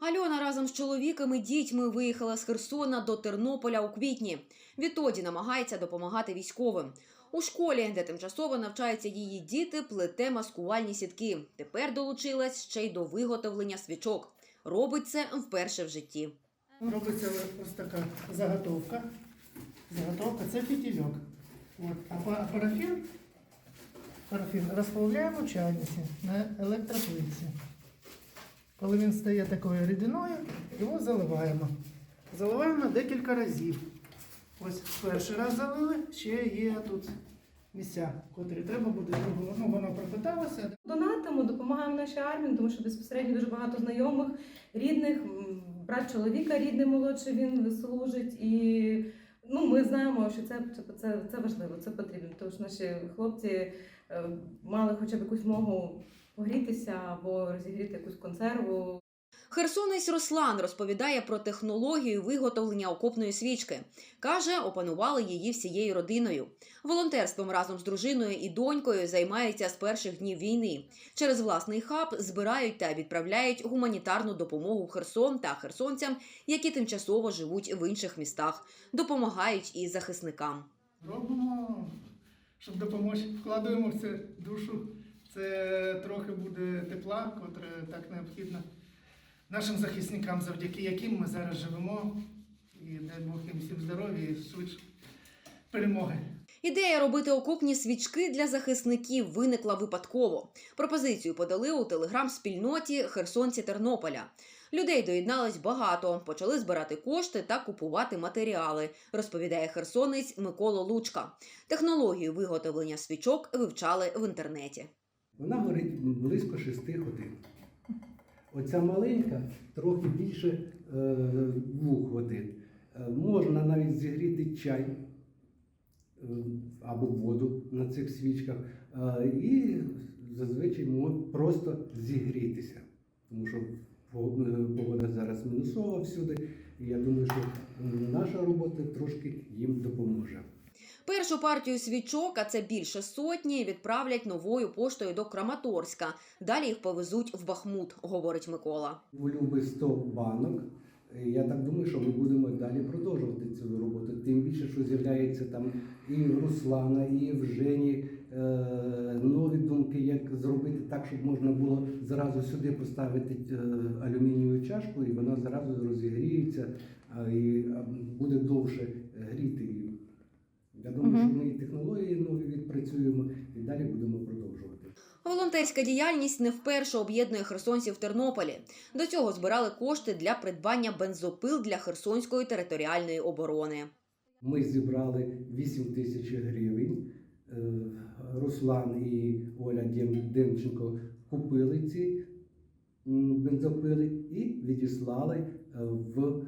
Альона разом з чоловіком і дітьми виїхала з Херсона до Тернополя у квітні. Відтоді намагається допомагати військовим. У школі, де тимчасово навчаються її діти, плете маскувальні сітки. Тепер долучилась ще й до виготовлення свічок. Робить це вперше в житті. Робиться ось така заготовка. Заготовка це фітільок. А парафін, парафін розплавляємо в чайниці на електроплитці. Коли він стає такою рідиною, його заливаємо. Заливаємо декілька разів. Ось перший раз залили, ще є тут місця, котрі треба буде. Ну, воно пропиталося. Донатимо, допомагаємо нашій армії, тому що безпосередньо дуже багато знайомих, рідних, брат чоловіка рідний молодший, він служить. І ну, ми знаємо, що це, це, це, важливо, це потрібно. Тому що наші хлопці е, мали хоча б якусь змогу погрітися або розігріти якусь консерву. Херсонець Руслан розповідає про технологію виготовлення окопної свічки. Каже, опанували її всією родиною. Волонтерством разом з дружиною і донькою займаються з перших днів війни. Через власний хаб збирають та відправляють гуманітарну допомогу Херсон та херсонцям, які тимчасово живуть в інших містах. Допомагають і захисникам. Робимо, щоб допомогти. Вкладаємо в це душу. Це трохи буде тепла, котре так необхідно нашим захисникам, завдяки яким ми зараз живемо. І дай Бог їм всім здоров'я і швидше перемоги. Ідея робити окопні свічки для захисників виникла випадково. Пропозицію подали у телеграм-спільноті Херсонці Тернополя. Людей доєдналось багато, почали збирати кошти та купувати матеріали, розповідає херсонець Микола Лучка. Технологію виготовлення свічок вивчали в інтернеті. Вона горить близько 6 годин. Оця маленька трохи більше е, годин. Е, можна навіть зігріти чай е, або воду на цих свічках. І зазвичай просто зігрітися. Тому що погода зараз мінусова всюди. І я думаю, що наша робота трошки їм допоможе. Першу партію свічок, а це більше сотні, відправлять новою поштою до Краматорська. Далі їх повезуть в Бахмут, говорить Микола. У Люби 100 банок. Я так думаю, що ми будемо далі продовжувати цю роботу. Тим більше, що з'являється там і в Руслана, і в Жені е, нові думки, як зробити так, щоб можна було зразу сюди поставити е, алюмінієву чашку, і вона зразу розігріється а, і буде довше гріти. І Я думаю, що ми і технології нові відпрацюємо і далі будемо продовжувати. Волонтерська діяльність не вперше об'єднує херсонців в Тернополі. До цього збирали кошти для придбання бензопил для Херсонської територіальної оборони. Ми зібрали 8 тисяч гривень. Е, Руслан і Оля Демченко купили ці бензопили і відіслали е, в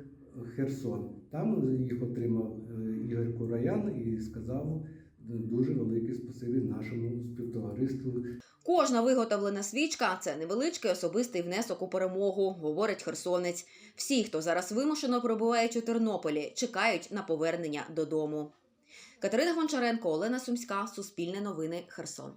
Херсон. Там їх отримав е, Ігор Кураян і сказав дуже велике спасибі нашому співтовариству Кожна виготовлена свічка це невеличкий особистий внесок у перемогу, говорить херсонець. Всі, хто зараз вимушено перебувають у Тернополі, чекають на повернення додому. Катерина Гончаренко, Олена Сумська, Суспільне новини, Херсон.